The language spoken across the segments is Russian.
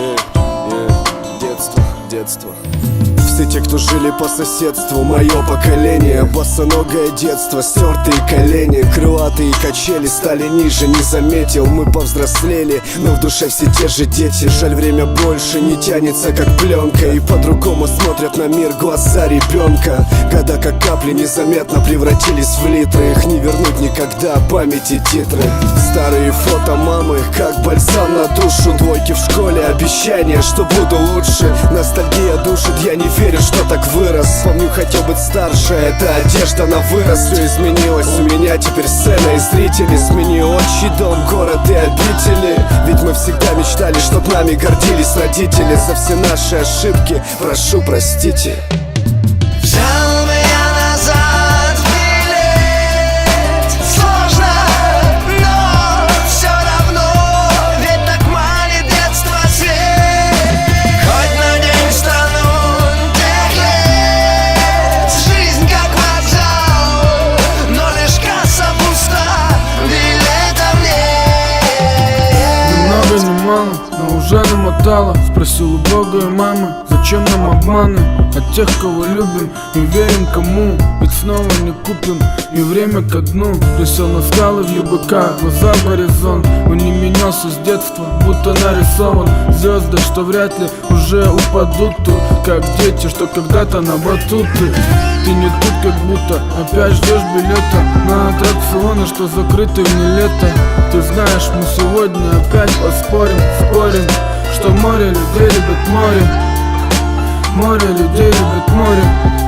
Э, э, Детство, детство все те, кто жили по соседству, мое поколение Босоногое детство, стертые колени Крылатые качели стали ниже, не заметил Мы повзрослели, но в душе все те же дети. Жаль, время больше не тянется, как пленка И по-другому смотрят на мир глаза ребенка Года как капли незаметно превратились в литры Их не вернуть никогда, памяти титры. Старые фото мамы, как бальзам на душу Двойки в школе, обещание, что буду лучше. Ностальгия душит, я не верю, что так вырос. Помню, хотел быть старше, это одежда на вырос. Все изменилось, у меня. Теперь сцена и зрители Смени отчий дом, город и обители. Ведь мы всегда мечтали, чтоб нами гордились родители. За все наши ошибки, прошу простите. Взял Спросил у Бога и мамы, зачем нам обманы? От тех, кого любим и верим кому Ведь снова не купим. И время ко дну Присел на скалы в ЮБК, глаза в горизонт. Он не менялся с детства, будто нарисован. Звезды, что вряд ли уже упадут тут Как дети, что когда-то на батуты. Ты не тут, как будто опять ждешь билета На аттракционы, что закрыты вне лета Ты знаешь, мы сегодня опять поспорим, спорим Что море людей любит море. Море людей любит море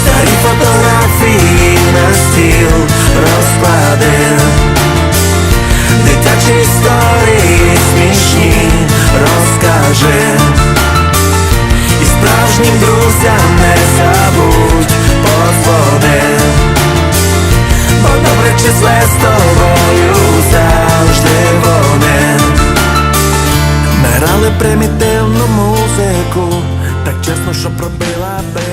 старі фотографії на стіл розклади, дитячі історії смішні розкажи, і справжнім друзям не забудь подводи, бо добре числе з тобою завжди вони. Мирали примітивну музику, так чесно, що пробила би.